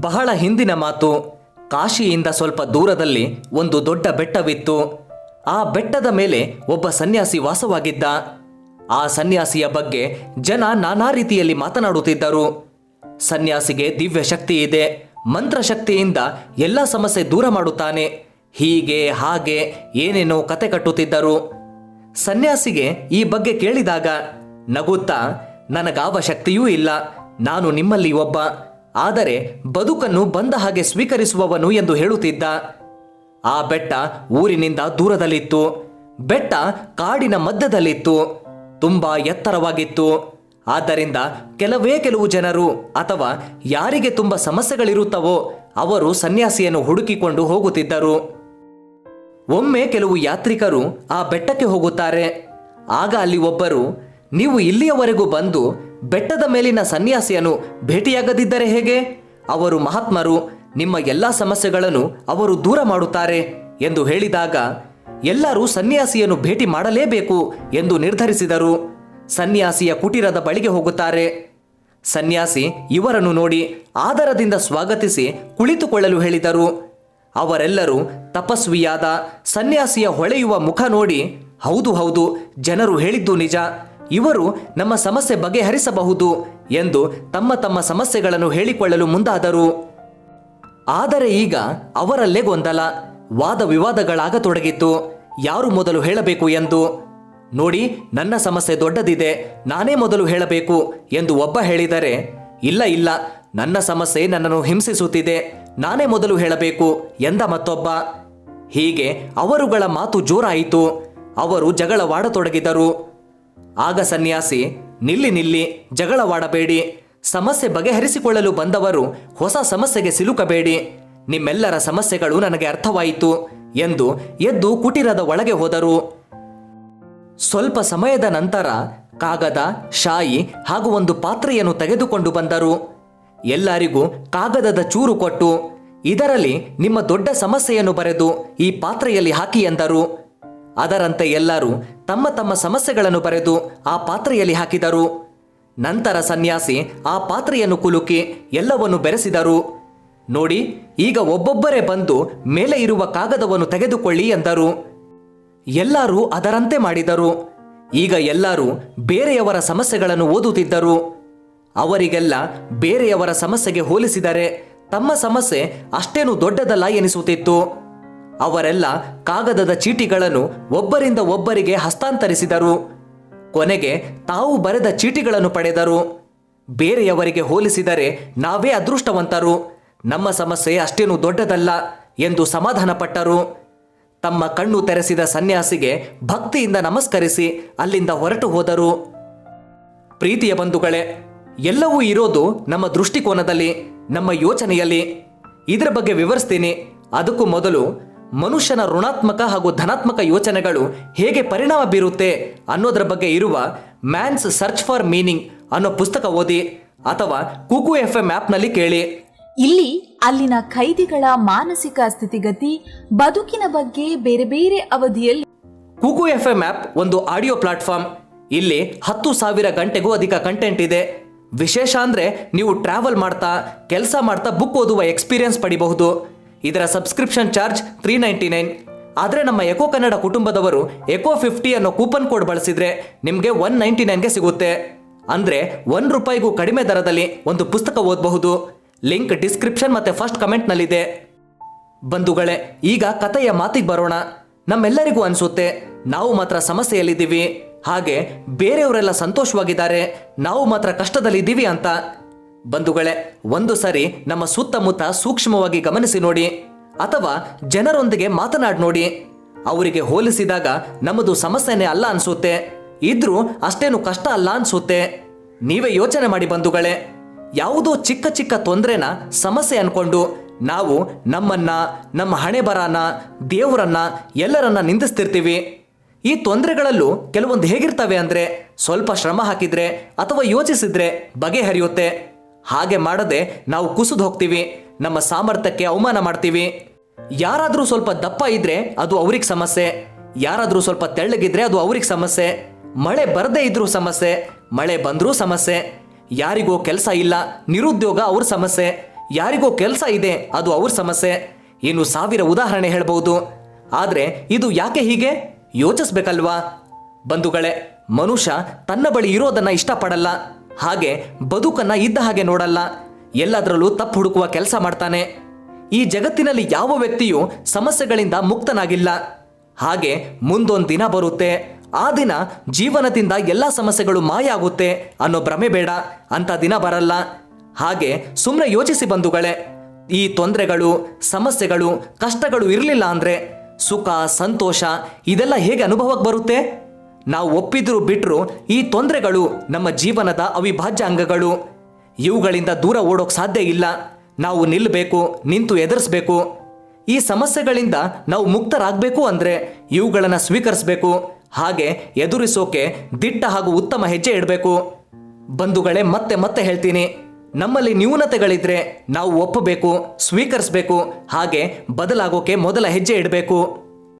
ಬಹಳ ಹಿಂದಿನ ಮಾತು. ಕಾಶಿಯಿಂದ ಸ್ವಲ್ಪ ದೂರದಲ್ಲಿ ಒಂದು ದೊಡ್ಡ ಬೆಟ್ಟವಿತ್ತು. ಆ ಬೆಟ್ಟದ ಮೇಲೆ ಒಬ್ಬ ಸನ್ಯಾಸಿ ವಾಸವಾಗಿದ್ದ. ಆ ಸನ್ಯಾಸಿಯ ಬಗ್ಗೆ ಜನ ನಾನಾ ರೀತಿಯಲ್ಲಿ ಮಾತನಾಡುತ್ತಿದ್ದರು. ಸನ್ಯಾಸಿಗೆ ದಿವ್ಯ ಶಕ್ತಿ ಇದೆ. ಮಂತ್ರಶಕ್ತಿಯಿಂದ ಎಲ್ಲ ಸಮಸ್ಯೆ ದೂರ ಮಾಡುತ್ತಾನೆ. ಹೀಗೆ, ಹಾಗೆ, ಏನೇನೋ ಕತೆ ಕಟ್ಟುತ್ತಿದ್ದರು. ಸನ್ಯಾಸಿಗೆ ಈ ಬಗ್ಗೆ ಕೇಳಿದಾಗ ನಗುತ್ತಾ, ನನಗಾವ ಶಕ್ತಿಯೂ ಇಲ್ಲ. ನಾನು ನಿಮ್ಮಲ್ಲಿ ಒಬ್ಬ. ಆದರೆ ಬದುಕನ್ನು ಬಂದ ಹಾಗೆ ಸ್ವೀಕರಿಸುವವನು ಎಂದು ಹೇಳುತ್ತಿದ್ದ. ಆ ಬೆಟ್ಟ ಊರಿನಿಂದ ದೂರದಲ್ಲಿತ್ತು. ಬೆಟ್ಟ ಕಾಡಿನ ಮಧ್ಯದಲ್ಲಿತ್ತು. ತುಂಬಾ ಎತ್ತರವಾಗಿತ್ತು. ಆದ್ದರಿಂದ ಕೆಲವೇ ಕೆಲವು ಜನರು ಅಥವಾ ಯಾರಿಗೆ ತುಂಬ ಸಮಸ್ಯೆಗಳಿರುತ್ತವೋ ಅವರು ಸನ್ಯಾಸಿಯನ್ನು ಹುಡುಕಿಕೊಂಡು ಹೋಗುತ್ತಿದ್ದರು. ಒಮ್ಮೆ ಕೆಲವು ಯಾತ್ರಿಕರು ಆ ಬೆಟ್ಟಕ್ಕೆ ಹೋಗುತ್ತಾರೆ. ಆಗ ಅಲ್ಲಿ ಒಬ್ಬರು, ನೀವು ಇಲ್ಲಿಯವರೆಗೂ ಬಂದು ಬೆಟ್ಟದ ಮೇಲಿನ ಸನ್ಯಾಸಿಯನ್ನು ಭೇಟಿಯಾಗದಿದ್ದರೆ ಹೇಗೆ? ಅವರು ಮಹಾತ್ಮರು, ನಿಮ್ಮ ಎಲ್ಲ ಸಮಸ್ಯೆಗಳನ್ನು ಅವರು ದೂರ ಮಾಡುತ್ತಾರೆ ಎಂದು ಹೇಳಿದಾಗ, ಎಲ್ಲರೂ ಸನ್ಯಾಸಿಯನ್ನು ಭೇಟಿ ಮಾಡಲೇಬೇಕು ಎಂದು ನಿರ್ಧರಿಸಿದರು. ಸನ್ಯಾಸಿಯ ಕುಟೀರದ ಬಳಿಗೆ ಹೋಗುತ್ತಾರೆ. ಸನ್ಯಾಸಿ ಇವರನ್ನು ನೋಡಿ ಆದರದಿಂದ ಸ್ವಾಗತಿಸಿ ಕುಳಿತುಕೊಳ್ಳಲು ಹೇಳಿದರು. ಅವರೆಲ್ಲರೂ ತಪಸ್ವಿಯಾದ ಸನ್ಯಾಸಿಯ ಹೊಳೆಯುವ ಮುಖ ನೋಡಿ, ಹೌದು ಹೌದು, ಜನರು ಹೇಳಿದ್ದು ನಿಜ. ಇವರು ನಮ್ಮ ಸಮಸ್ಯೆ ಬಗೆಹರಿಸಬಹುದು ಎಂದು ತಮ್ಮ ತಮ್ಮ ಸಮಸ್ಯೆಗಳನ್ನು ಹೇಳಿಕೊಳ್ಳಲು ಮುಂದಾದರು. ಆದರೆ ಈಗ ಅವರಲ್ಲೇ ಗೊಂದಲ. ವಾದ ವಿವಾದಗಳಾಗತೊಡಗಿತ್ತು ಯಾರು ಮೊದಲು ಹೇಳಬೇಕು ಎಂದು? ನೋಡಿ, ನನ್ನ ಸಮಸ್ಯೆ ದೊಡ್ಡದಿದೆ. ನಾನೇ ಮೊದಲು ಹೇಳಬೇಕು ಎಂದು ಒಬ್ಬ ಹೇಳಿದರೆ, ಇಲ್ಲ ಇಲ್ಲ, ನನ್ನ ಸಮಸ್ಯೆ ನನ್ನನ್ನು ಹಿಂಸಿಸುತ್ತಿದೆ. ನಾನೇ ಮೊದಲು ಹೇಳಬೇಕು ಎಂದ ಮತ್ತೊಬ್ಬ. ಹೀಗೆ ಅವರುಗಳ ಮಾತು ಜೋರಾಯಿತು. ಅವರು ಜಗಳವಾಡತೊಡಗಿದರು. ಆಗ ಸನ್ಯಾಸಿ, ನಿಲ್ಲಿ ನಿಲ್ಲಿ ಜಗಳವಾಡಬೇಡಿ ಸಮಸ್ಯೆ ಬಗೆಹರಿಸಿಕೊಳ್ಳಲು ಬಂದವರು ಹೊಸ ಸಮಸ್ಯೆಗೆ ಸಿಲುಕಬೇಡಿ. ನಿಮ್ಮೆಲ್ಲರ ಸಮಸ್ಯೆಗಳು ನನಗೆ ಅರ್ಥವಾಯಿತು ಎಂದು ಎದ್ದು ಕುಟೀರದ ಒಳಗೆ ಹೋದರು. ಸ್ವಲ್ಪ ಸಮಯದ ನಂತರ ಕಾಗದ, ಶಾಯಿ ಹಾಗೂ ಒಂದು ಪಾತ್ರೆಯನ್ನು ತೆಗೆದುಕೊಂಡು ಬಂದರು. ಎಲ್ಲರಿಗೂ ಕಾಗದದ ಚೂರು ಕೊಟ್ಟು, ಇದರಲ್ಲಿ ನಿಮ್ಮ ದೊಡ್ಡ ಸಮಸ್ಯೆಯನ್ನು ಬರೆದು ಈ ಪಾತ್ರೆಯಲ್ಲಿ ಹಾಕಿ ಎಂದರು. ಅದರಂತೆ ಎಲ್ಲರೂ ತಮ್ಮ ತಮ್ಮ ಸಮಸ್ಯೆಗಳನ್ನು ಬರೆದು ಆ ಪಾತ್ರೆಯಲ್ಲಿ ಹಾಕಿದರು. ನಂತರ ಸನ್ಯಾಸಿ ಆ ಪಾತ್ರೆಯನ್ನು ಕುಲುಕಿ ಎಲ್ಲವನ್ನು ಬೆರೆಸಿದರು. ನೋಡಿ, ಈಗ ಒಬ್ಬೊಬ್ಬರೇ ಬಂದು ಮೇಲೆ ಇರುವ ಕಾಗದವನ್ನು ತೆಗೆದುಕೊಳ್ಳಿ ಎಂದರು. ಎಲ್ಲರೂ ಅದರಂತೆ ಮಾಡಿದರು. ಈಗ ಎಲ್ಲರೂ ಬೇರೆಯವರ ಸಮಸ್ಯೆಗಳನ್ನು ಓದುತ್ತಿದ್ದರು. ಅವರಿಗೆಲ್ಲ ಬೇರೆಯವರ ಸಮಸ್ಯೆಗೆ ಹೋಲಿಸಿದರೆ ತಮ್ಮ ಸಮಸ್ಯೆ ಅಷ್ಟೇನು ದೊಡ್ಡದಲ್ಲ ಎನಿಸುತ್ತಿತ್ತು. ಅವರೆಲ್ಲ ಕಾಗದದ ಚೀಟಿಗಳನ್ನು ಒಬ್ಬರಿಂದ ಒಬ್ಬರಿಗೆ ಹಸ್ತಾಂತರಿಸಿದರು. ಕೊನೆಗೆ ತಾವು ಬರೆದ ಚೀಟಿಗಳನ್ನು ಪಡೆದರು. ಬೇರೆಯವರಿಗೆ ಹೋಲಿಸಿದರೆ ನಾವೇ ಅದೃಷ್ಟವಂತರು. ನಮ್ಮ ಸಮಸ್ಯೆ ಅಷ್ಟೇನು ದೊಡ್ಡದಲ್ಲ ಎಂದು ಸಮಾಧಾನಪಟ್ಟರು. ತಮ್ಮ ಕಣ್ಣು ತೆರೆಸಿದ ಸನ್ಯಾಸಿಗೆ ಭಕ್ತಿಯಿಂದ ನಮಸ್ಕರಿಸಿ ಅಲ್ಲಿಂದ ಹೊರಟು ಹೋದರು. ಪ್ರೀತಿಯ ಬಂಧುಗಳೇ, ಎಲ್ಲವೂ ಇರೋದು ನಮ್ಮ ದೃಷ್ಟಿಕೋನದಲ್ಲಿ, ನಮ್ಮ ಯೋಚನೆಯಲ್ಲಿ. ಇದರ ಬಗ್ಗೆ ವಿವರಿಸ್ತೀನಿ. ಅದಕ್ಕೂ ಮೊದಲು ಮನುಷ್ಯನ ಋಣಾತ್ಮಕ ಹಾಗೂ ಧನಾತ್ಮಕ ಯೋಚನೆಗಳು ಹೇಗೆ ಪರಿಣಾಮ ಬೀರುತ್ತೆ ಅನ್ನೋದರ ಬಗ್ಗೆ ಇರುವ ಮ್ಯಾನ್ಸ್ ಸರ್ಚ್ ಫಾರ್ ಮೀನಿಂಗ್ ಅನ್ನೋ ಪುಸ್ತಕ ಓದಿ ಅಥವಾ ಕುಕು ಎಫ್ ಎಂ ಆ್ಯಪ್ನಲ್ಲಿ ಕೇಳಿ. ಇಲ್ಲಿ ಅಲ್ಲಿನ ಖೈದಿಗಳ ಮಾನಸಿಕ ಸ್ಥಿತಿಗತಿ ಬದುಕಿನ ಬಗ್ಗೆ ಬೇರೆ ಬೇರೆ ಅವಧಿಯಲ್ಲಿ ಕುಕು ಎಫ್ ಎಂ ಆಪ್ ಒಂದು ಆಡಿಯೋ ಪ್ಲಾಟ್ಫಾರ್ಮ್. ಇಲ್ಲಿ ಹತ್ತು ಸಾವಿರ ಗಂಟೆಗೂ ಅಧಿಕ ಕಂಟೆಂಟ್ ಇದೆ. ವಿಶೇಷ ಅಂದ್ರೆ ನೀವು ಟ್ರಾವೆಲ್ ಮಾಡ್ತಾ ಕೆಲಸ ಮಾಡ್ತಾ ಬುಕ್ ಓದುವ ಎಕ್ಸ್ಪೀರಿಯನ್ಸ್ ಪಡಿಬಹುದು. ಇದರ subscription charge three ninety nine ಆದರೆ ನಮ್ಮ ಎಕೋ ಕನ್ನಡ ಕುಟುಂಬದವರು ಎಕೋ ಫಿಫ್ಟಿ ಅನ್ನೋ ಕೂಪನ್ ಕೋಡ್ ಬಳಸಿದ್ರೆ ನಿಮಗೆ ಒನ್ ನೈಂಟಿ ನೈನ್ಗೆ ಸಿಗುತ್ತೆ. ಅಂದರೆ ಒನ್ ರೂಪಾಯಿಗೂ ಕಡಿಮೆ ದರದಲ್ಲಿ ಒಂದು ಪುಸ್ತಕ ಓದಬಹುದು. ಲಿಂಕ್ ಡಿಸ್ಕ್ರಿಪ್ಷನ್ ಮತ್ತು ಫಸ್ಟ್ ಕಮೆಂಟ್ನಲ್ಲಿದೆ ಬಂಧುಗಳೇ, ಈಗ ಕಥೆಯ ಮಾತಿಗೆ ಬರೋಣ. ನಮ್ಮೆಲ್ಲರಿಗೂ ಅನಿಸುತ್ತೆ, ನಾವು ಮಾತ್ರ ಸಮಸ್ಯೆಯಲ್ಲಿದ್ದೀವಿ. ಹಾಗೆ ಬೇರೆಯವರೆಲ್ಲ ಸಂತೋಷವಾಗಿದ್ದಾರೆ, ನಾವು ಮಾತ್ರ ಕಷ್ಟದಲ್ಲಿದ್ದೀವಿ ಅಂತ. ಬಂಧುಗಳೇ, ಒಂದು ಸಾರಿ ನಮ್ಮ ಸುತ್ತಮುತ್ತ ಸೂಕ್ಷ್ಮವಾಗಿ ಗಮನಿಸಿ ನೋಡಿ, ಅಥವಾ ಜನರೊಂದಿಗೆ ಮಾತನಾಡಿ ನೋಡಿ. ಅವರಿಗೆ ಹೋಲಿಸಿದಾಗ ನಮ್ಮದು ಸಮಸ್ಯೆನೇ ಅಲ್ಲ ಅನ್ಸುತ್ತೆ, ಇದ್ರೂ ಅಷ್ಟೇನು ಕಷ್ಟ ಅಲ್ಲ ಅನ್ಸುತ್ತೆ. ನೀವೇ ಯೋಚನೆ ಮಾಡಿ ಬಂಧುಗಳೇ, ಯಾವುದೋ ಚಿಕ್ಕ ಚಿಕ್ಕ ತೊಂದರೆನ ಸಮಸ್ಯೆ ಅನ್ಕೊಂಡು ನಾವು ನಮ್ಮನ್ನ, ನಮ್ಮ ಹಣೆ ಬರಾನ ದೇವರನ್ನ ಎಲ್ಲರನ್ನ ನಿಂದಿಸ್ತಿರ್ತೀವಿ. ಈ ತೊಂದರೆಗಳಲ್ಲೂ ಕೆಲವೊಂದು ಹೇಗಿರ್ತವೆ ಅಂದ್ರೆ ಸ್ವಲ್ಪ ಶ್ರಮ ಹಾಕಿದ್ರೆ ಅಥವಾ ಯೋಚಿಸಿದ್ರೆ ಬಗೆಹರಿಯುತ್ತೆ. ಹಾಗೆ ಮಾಡದೆ ನಾವು ಕುಸಿದು ಹೋಗ್ತೀವಿ. ನಮ್ಮ ಸಾಮರ್ಥ್ಯಕ್ಕೆ ಅವಮಾನ ಮಾಡ್ತೀವಿ. ಯಾರಾದರೂ ಸ್ವಲ್ಪ ದಪ್ಪ ಇದ್ರೆ ಅದು ಅವ್ರಿಗೆ ಸಮಸ್ಯೆ. ಯಾರಾದರೂ ಸ್ವಲ್ಪ ತೆಳ್ಳಗಿದ್ರೆ ಅದು ಅವ್ರಿಗೆ ಸಮಸ್ಯೆ. ಮಳೆ ಬರದೇ ಇದ್ರೂ ಸಮಸ್ಯೆ. ಮಳೆ ಬಂದರೂ ಸಮಸ್ಯೆ. ಯಾರಿಗೋ ಕೆಲಸ ಇಲ್ಲ, ನಿರುದ್ಯೋಗ ಅವ್ರ ಸಮಸ್ಯೆ. ಯಾರಿಗೋ ಕೆಲಸ ಇದೆ, ಅದು ಅವ್ರ ಸಮಸ್ಯೆ. ಇನ್ನು ಸಾವಿರ ಉದಾಹರಣೆ ಹೇಳಬಹುದು. ಆದರೆ ಇದು ಯಾಕೆ ಹೀಗೆ? ಯೋಚಿಸ್ಬೇಕಲ್ವಾ? ಬಂಧುಗಳೇ, ಮನುಷ್ಯ ತನ್ನ ಬಳಿ ಇರೋದನ್ನ ಇಷ್ಟಪಡಲ್ಲ. ಹಾಗೆ ಬದುಕನ್ನ ಇದ್ದ ಹಾಗೆ ನೋಡಲ್ಲ. ಎಲ್ಲದರಲ್ಲೂ ತಪ್ಪು ಹುಡುಕುವ ಕೆಲಸ ಮಾಡ್ತಾನೆ. ಈ ಜಗತ್ತಿನಲ್ಲಿ ಯಾವ ವ್ಯಕ್ತಿಯೂ ಸಮಸ್ಯೆಗಳಿಂದ ಮುಕ್ತನಾಗಿಲ್ಲ. ಹಾಗೆ ಮುಂದೊಂದು ದಿನ ಬರುತ್ತೆ. ಆ ದಿನ ಜೀವನದಿಂದ ಎಲ್ಲ ಸಮಸ್ಯೆಗಳು ಮಾಯ ಆಗುತ್ತೆ ಅನ್ನೋ ಭ್ರಮೆ ಬೇಡ ಅಂತ ದಿನ ಬರಲ್ಲ. ಹಾಗೆ ಸುಮ್ಮನೆ ಯೋಚಿಸಿ ಬಂಧುಗಳೇ, ಈ ತೊಂದರೆಗಳು, ಸಮಸ್ಯೆಗಳು, ಕಷ್ಟಗಳು ಇರಲಿಲ್ಲ ಅಂದರೆ ಸುಖ, ಸಂತೋಷ, ಇದೆಲ್ಲ ಹೇಗೆ ಅನುಭವಕ್ಕೆ ಬರುತ್ತೆ? ನಾವು ಒಪ್ಪಿದ್ರು ಬಿಟ್ಟರು ಈ ತೊಂದರೆಗಳು ನಮ್ಮ ಜೀವನದ ಅವಿಭಾಜ್ಯ ಅಂಗಗಳು ಇವುಗಳಿಂದ ದೂರ ಓಡೋಕೆ ಸಾಧ್ಯ ಇಲ್ಲ. ನಾವು ನಿಲ್ಲಬೇಕು ನಿಂತು ಎದುರಿಸ್ಬೇಕು. ಈ ಸಮಸ್ಯೆಗಳಿಂದ ನಾವು ಮುಕ್ತರಾಗಬೇಕು ಅಂದರೆ ಇವುಗಳನ್ನು ಸ್ವೀಕರಿಸಬೇಕು. ಹಾಗೆ ಎದುರಿಸೋಕೆ ದಿಟ್ಟ ಹಾಗೂ ಉತ್ತಮ ಹೆಜ್ಜೆ ಇಡಬೇಕು. ಬಂಧುಗಳೇ, ಮತ್ತೆ ಮತ್ತೆ ಹೇಳ್ತೀನಿ. ನಮ್ಮಲ್ಲಿ ನ್ಯೂನತೆಗಳಿದ್ರೆ ನಾವು ಒಪ್ಪಬೇಕು, ಸ್ವೀಕರಿಸಬೇಕು. ಹಾಗೆ ಬದಲಾಗೋಕೆ ಮೊದಲ ಹೆಜ್ಜೆ ಇಡಬೇಕು.